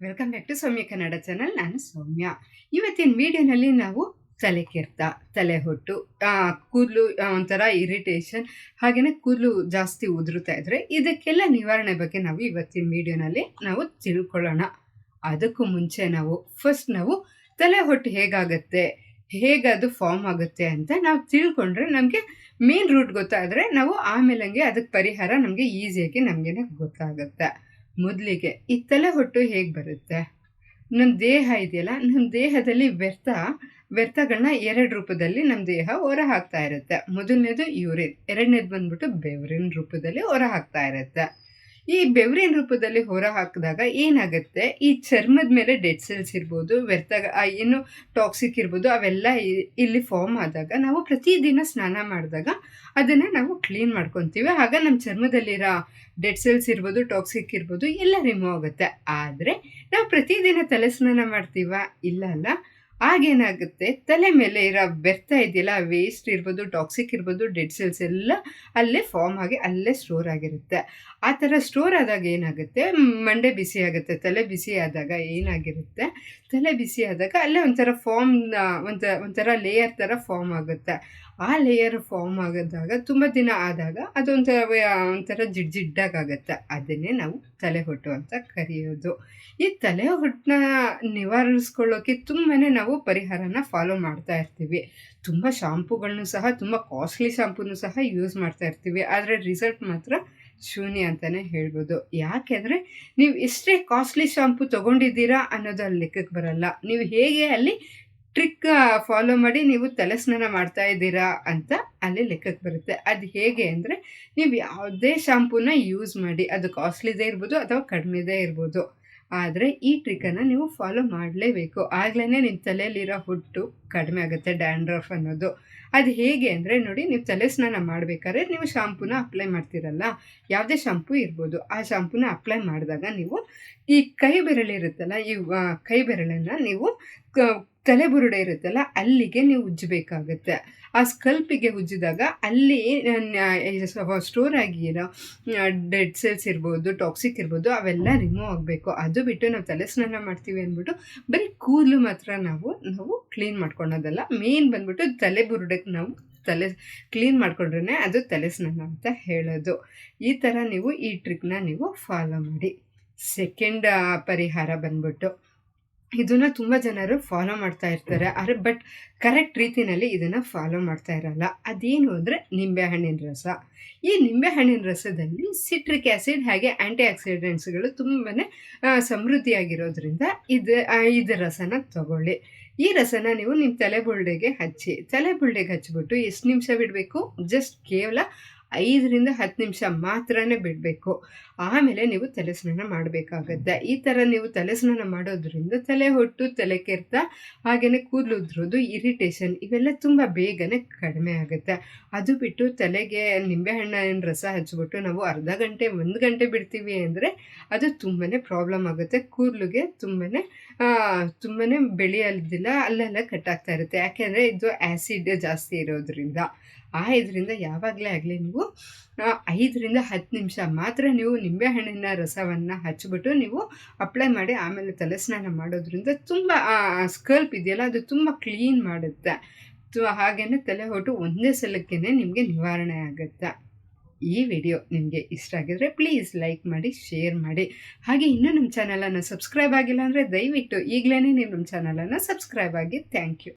Welcome back to Soumya Kannada channel ನಾನು ಸೌಮ್ಯ. ಇವತ್ತಿನ ವಿಡಿಯೋನಲ್ಲಿ ನಾವು ತಲೆ ಕೆರ್ತ ತಲೆ ಹೊಟ್ಟು ಕೂದಲು ಒಂಥರ ಇರಿಟೇಷನ್ ಹಾಗೆಯೇ ಕೂದಲು ಜಾಸ್ತಿ ಉದುರುತ್ತಾ ಇದ್ರೆ ಇದಕ್ಕೆಲ್ಲ ನಿವಾರಣೆ ಬಗ್ಗೆ ನಾವು ಇವತ್ತಿನ ವಿಡಿಯೋನಲ್ಲಿ ನಾವು ತಿಳ್ಕೊಳ್ಳೋಣ. ಅದಕ್ಕೂ ಮುಂಚೆ ನಾವು ಫಸ್ಟ್ ನಾವು ತಲೆ ಹೊಟ್ಟು ಹೇಗಾಗತ್ತೆ ಹೇಗೆ ಅದು ಫಾರ್ಮ್ ಆಗುತ್ತೆ ಅಂತ ನಾವು ತಿಳ್ಕೊಂಡ್ರೆ ನಮಗೆ ಮೇನ್ ರೂಟ್ ಗೊತ್ತಾದರೆ ನಾವು ಆಮೇಲೆ ಅದಕ್ಕೆ ಪರಿಹಾರ ನಮಗೆ ಈಸಿಯಾಗಿ ನಮಗೇನೆ ಗೊತ್ತಾಗುತ್ತೆ. ಮೊದಲಿಗೆ ಈ ತಲೆ ಹೊಟ್ಟು ಹೇಗೆ ಬರುತ್ತೆ? ನಮ್ಮ ದೇಹ ಇದೆಯಲ್ಲ ನಮ್ಮ ದೇಹದಲ್ಲಿ ವ್ಯರ್ಥ ವ್ಯರ್ಥಗಳನ್ನ ಎರಡು ರೂಪದಲ್ಲಿ ನಮ್ಮ ದೇಹ ಹೊರ ಹಾಕ್ತಾ ಇರುತ್ತೆ. ಮೊದಲನೇದು ಯೂರಿನ್, ಎರಡನೇದು ಬಂದ್ಬಿಟ್ಟು ಬೆವರಿನ ರೂಪದಲ್ಲಿ ಹೊರ ಹಾಕ್ತಾ ಇರುತ್ತೆ. ಈ ಬೆವರಿನ ರೂಪದಲ್ಲಿ ಹೊರ ಹಾಕಿದಾಗ ಏನಾಗುತ್ತೆ? ಈ ಚರ್ಮದ ಮೇಲೆ ಡೆಡ್ ಸೆಲ್ಸ್ ಇರ್ಬೋದು ವ್ಯರ್ಥ ಏನು ಟಾಕ್ಸಿಕ್ ಇರ್ಬೋದು, ಅವೆಲ್ಲ ಇಲ್ಲಿ ಫಾರ್ಮ್ ಆದಾಗ ನಾವು ಪ್ರತಿದಿನ ಸ್ನಾನ ಮಾಡಿದಾಗ ಅದನ್ನು ನಾವು ಕ್ಲೀನ್ ಮಾಡ್ಕೊತೀವಿ. ಆಗ ನಮ್ಮ ಚರ್ಮದಲ್ಲಿರೋ ಡೆಡ್ ಸೆಲ್ಸ್ ಇರ್ಬೋದು ಟಾಕ್ಸಿಕ್ ಇರ್ಬೋದು ಎಲ್ಲ ರಿಮೂವ್ ಆಗುತ್ತೆ. ಆದರೆ ನಾವು ಪ್ರತಿದಿನ ತಲೆ ಸ್ನಾನ ಮಾಡ್ತೀವ? ಇಲ್ಲ ಅಲ್ಲ. ಆಗೇನಾಗುತ್ತೆ ತಲೆ ಮೇಲೆ ಇರೋ ಬೆರ್ತಾ ಇದೆಯಲ್ಲ ವೇಸ್ಟ್ ಇರ್ಬೋದು ಟಾಕ್ಸಿಕ್ ಇರ್ಬೋದು ಡೆಡ್ ಸೆಲ್ಸ್ ಎಲ್ಲ ಅಲ್ಲೇ ಫಾರ್ಮ್ ಆಗಿ ಅಲ್ಲೇ ಸ್ಟೋರ್ ಆಗಿರುತ್ತೆ. ಆ ಥರ ಸ್ಟೋರ್ ಆದಾಗ ಏನಾಗುತ್ತೆ? ಮಂಡೆ ಬಿಸಿ ಆಗುತ್ತೆ, ತಲೆ ಬಿಸಿ ಆದಾಗ ಏನಾಗಿರುತ್ತೆ? ತಲೆ ಬಿಸಿ ಆದಾಗ ಅಲ್ಲೇ ಒಂಥರ ಫಾರ್ಮ್ ಒಂಥರ ಒಂಥರ ಲೇಯರ್ ಥರ ಫಾರ್ಮ್ ಆಗುತ್ತೆ. ಆ ಲೇಯರ್ ಫಾರ್ಮ್ ಆಗಿದಾಗ ತುಂಬ ದಿನ ಆದಾಗ ಅದೊಂಥರ ಒಂಥರ ಜಿಡ್ ಜಿಡ್ಡಾಗುತ್ತೆ ಅದನ್ನೇ ನಾವು ತಲೆ ಹೊಟ್ಟು ಅಂತ ಕರೆಯೋದು. ಈ ತಲೆ ಹೊಟ್ಟನ್ನ ನಿವಾರಿಸ್ಕೊಳ್ಳೋಕೆ ತುಂಬಾ ನಾವು ಪರಿಹಾರನ ಫಾಲೋ ಮಾಡ್ತಾ ಇರ್ತೀವಿ. ತುಂಬ ಶಾಂಪುಗಳನ್ನು ಸಹ, ತುಂಬ ಕಾಸ್ಟ್ಲಿ ಶಾಂಪೂನು ಸಹ ಯೂಸ್ ಮಾಡ್ತಾ ಇರ್ತೀವಿ. ಆದರೆ ರಿಸಲ್ಟ್ ಮಾತ್ರ ಶೂನ್ಯ ಅಂತಲೇ ಹೇಳ್ಬೋದು. ಯಾಕೆಂದರೆ ನೀವು ಎಷ್ಟೇ ಕಾಸ್ಟ್ಲಿ ಶಾಂಪು ತೊಗೊಂಡಿದ್ದೀರಾ ಅನ್ನೋದು ಅಲ್ಲಿ ಲೆಕ್ಕಕ್ಕೆ ಬರಲ್ಲ. ನೀವು ಹೇಗೆ ಅಲ್ಲಿ ಟ್ರಿಕ್ ಫಾಲೋ ಮಾಡಿ ನೀವು ತಲೆ ಸ್ನಾನ ಮಾಡ್ತಾ ಇದ್ದೀರಾ ಅಂತ ಅಲ್ಲಿ ಲೆಕ್ಕಕ್ಕೆ ಬರುತ್ತೆ. ಅದು ಹೇಗೆ ಅಂದರೆ ನೀವು ಯಾವುದೇ ಶಾಂಪೂನ ಯೂಸ್ ಮಾಡಿ, ಅದು ಕಾಸ್ಟ್ಲಿದೇ ಇರ್ಬೋದು ಅಥವಾ ಕಡಿಮೆದೇ ಇರ್ಬೋದು, ಆದರೆ ಈ ಟ್ರಿಕ್ಕನ್ನು ನೀವು ಫಾಲೋ ಮಾಡಲೇಬೇಕು. ಆಗ್ಲೇ ನಿಮ್ಮ ತಲೆಯಲ್ಲಿರೋ ಹುಟ್ಟು ಕಡಿಮೆ ಆಗುತ್ತೆ ಡ್ಯಾಂಡ್ರಫ್ ಅನ್ನೋದು. ಅದು ಹೇಗೆ ಅಂದರೆ ನೋಡಿ, ನೀವು ತಲೆ ಸ್ನಾನ ಮಾಡಬೇಕಾದ್ರೆ ನೀವು ಶಾಂಪೂನ ಅಪ್ಲೈ ಮಾಡ್ತೀರಲ್ಲ, ಯಾವುದೇ ಶಾಂಪೂ ಇರ್ಬೋದು, ಆ ಶಾಂಪೂನ ಅಪ್ಲೈ ಮಾಡಿದಾಗ ನೀವು ಈ ಕೈ ಬೆರಳಿರುತ್ತಲ್ಲ ಈ ಕೈ ಬೆರಳನ್ನು ನೀವು ಕ- ತಲೆ ಬುರುಡೆ ಇರುತ್ತಲ್ಲ, ಅಲ್ಲಿಗೆ ನೀವು ಉಜ್ಜಬೇಕಾಗತ್ತೆ. ಆ ಸ್ಕಲ್ಪಿಗೆ ಉಜ್ಜಿದಾಗ ಅಲ್ಲಿ ಸ್ಟೋರ್ ಆಗಿರೋ ಡೆಡ್ ಸೆಲ್ಸ್ ಇರ್ಬೋದು ಟಾಕ್ಸಿಕ್ ಇರ್ಬೋದು, ಅವೆಲ್ಲ ರಿಮೂವ್ ಆಗಬೇಕು. ಅದು ಬಿಟ್ಟು ನಾವು ತಲೆ ಸ್ನಾನ ಮಾಡ್ತೀವಿ ಅಂದ್ಬಿಟ್ಟು, ಬರೀ ಕೂದಲು ಮಾತ್ರ ನಾವು ನಾವು ಕ್ಲೀನ್ ಮಾಡ್ಕೊಳೋದಲ್ಲ. ಮೇನ್ ಬಂದ್ಬಿಟ್ಟು ತಲೆ ಬುರುಡೆಗೆ ನಾವು ತಲೆ ಕ್ಲೀನ್ ಮಾಡ್ಕೊಂಡ್ರೆ ಅದು ತಲೆ ಸ್ನಾನ ಅಂತ ಹೇಳೋದು. ಈ ಥರ ನೀವು ಈ ಟ್ರಿಕ್ನ ನೀವು ಫಾಲೋ ಮಾಡಿ. ಸೆಕೆಂಡ್ ಪರಿಹಾರ ಬಂದ್ಬಿಟ್ಟು. ಇದನ್ನ ತುಂಬ ಜನರು ಫಾಲೋ ಮಾಡ್ತಾ ಇರ್ತಾರೆ. ಆದರೆ ಬಟ್ ಕರೆಕ್ಟ್ ರೀತಿನಲ್ಲಿ ಇದನ್ನು ಫಾಲೋ ಮಾಡ್ತಾ ಇರಲ್ಲ. ಅದೇನು ಅಂದರೆ ನಿಂಬೆಹಣ್ಣಿನ ರಸ. ಈ ನಿಂಬೆಹಣ್ಣಿನ ರಸದಲ್ಲಿ ಸಿಟ್ರಿಕ್ ಆ್ಯಸಿಡ್ ಹಾಗೆ ಆ್ಯಂಟಿ ಆಕ್ಸಿಡೆಂಟ್ಸ್ಗಳು ತುಂಬಾ ಸಮೃದ್ಧಿಯಾಗಿರೋದ್ರಿಂದ ಇದು ಇದು ರಸನ ತಗೊಳ್ಳಿ. ಈ ರಸನ ನೀವು ನಿಮ್ಮ ತಲೆ ಬುರುಡೆಗೆ ಹಚ್ಚಿ ತಲೆ ಹಚ್ಚಿಬಿಟ್ಟು ಎಷ್ಟು ನಿಮಿಷ ಬಿಡಬೇಕು? ಜಸ್ಟ್ ಕೇವಲ ಐದರಿಂದ ಹತ್ತು ನಿಮಿಷ ಮಾತ್ರನೇ ಬಿಡಬೇಕು. ಆಮೇಲೆ ನೀವು ತಲೆ ಸ್ನಾನ ಮಾಡಬೇಕಾಗತ್ತೆ. ಈ ಥರ ನೀವು ತಲೆ ಸ್ನಾನ ಮಾಡೋದ್ರಿಂದ ತಲೆ ಹೊಟ್ಟು, ತಲೆ ಕೆರೆತ ಹಾಗೆಯೇ ಕೂದಲು ಉದ್ರೋದು, ಇರಿಟೇಷನ್ ಇವೆಲ್ಲ ತುಂಬ ಬೇಗನೆ ಕಡಿಮೆ ಆಗುತ್ತೆ. ಅದು ಬಿಟ್ಟು ತಲೆಗೆ ನಿಂಬೆಹಣ್ಣಿನ ರಸ ಹಚ್ಬಿಟ್ಟು ನಾವು ಅರ್ಧ ಗಂಟೆ, ಒಂದು ಗಂಟೆ ಬಿಡ್ತೀವಿ ಅಂದರೆ ಅದು ತುಂಬಾ ಪ್ರಾಬ್ಲಮ್ ಆಗುತ್ತೆ. ಕೂದಲಿಗೆ ತುಂಬಾ ತುಂಬಾ ಬೆಳೆಯೋದಿಲ್ಲ ಅಲ್ಲೆಲ್ಲ ಕಟ್ಟಾಗ್ತಾ ಇರುತ್ತೆ. ಯಾಕೆಂದರೆ ಇದು ಆ್ಯಸಿಡ್ ಜಾಸ್ತಿ ಇರೋದ್ರಿಂದ. ಆ ಇದರಿಂದ ಯಾವಾಗಲೇ ಆಗಲಿ ನೀವು ಐದರಿಂದ ಹತ್ತು ನಿಮಿಷ ಮಾತ್ರ ನೀವು ನಿಂಬೆಹಣ್ಣಿನ ರಸವನ್ನು ಹಚ್ಚಿಬಿಟ್ಟು ನೀವು ಅಪ್ಲೈ ಮಾಡಿ ಆಮೇಲೆ ತಲೆ ಸ್ನಾನ ಮಾಡೋದ್ರಿಂದ ತುಂಬ ಸ್ಕಲ್ಪ್ ಇದೆಯಲ್ಲ ಅದು ತುಂಬ ಕ್ಲೀನ್ ಮಾಡುತ್ತೆ. ಹಾಗೇನೆ ತಲೆ ಹೊಟ್ಟು ಒಂದೇ ಸಲಕ್ಕೇ ನಿಮಗೆ ನಿವಾರಣೆ ಆಗುತ್ತೆ. ಈ ವಿಡಿಯೋ ನಿಮಗೆ ಇಷ್ಟ ಆಗಿದ್ರೆ ಪ್ಲೀಸ್ ಲೈಕ್ ಮಾಡಿ ಶೇರ್ ಮಾಡಿ. ಹಾಗೆ ಇನ್ನೂ ನಮ್ಮ ಚಾನಲನ್ನು ಸಬ್ಸ್ಕ್ರೈಬ್ ಆಗಿಲ್ಲ ಅಂದರೆ ದಯವಿಟ್ಟು ಈಗಲೇ ನೀವು ನಮ್ಮ ಚಾನಲನ್ನು ಸಬ್ಸ್ಕ್ರೈಬ್ ಆಗಿ ಥ್ಯಾಂಕ್ ಯು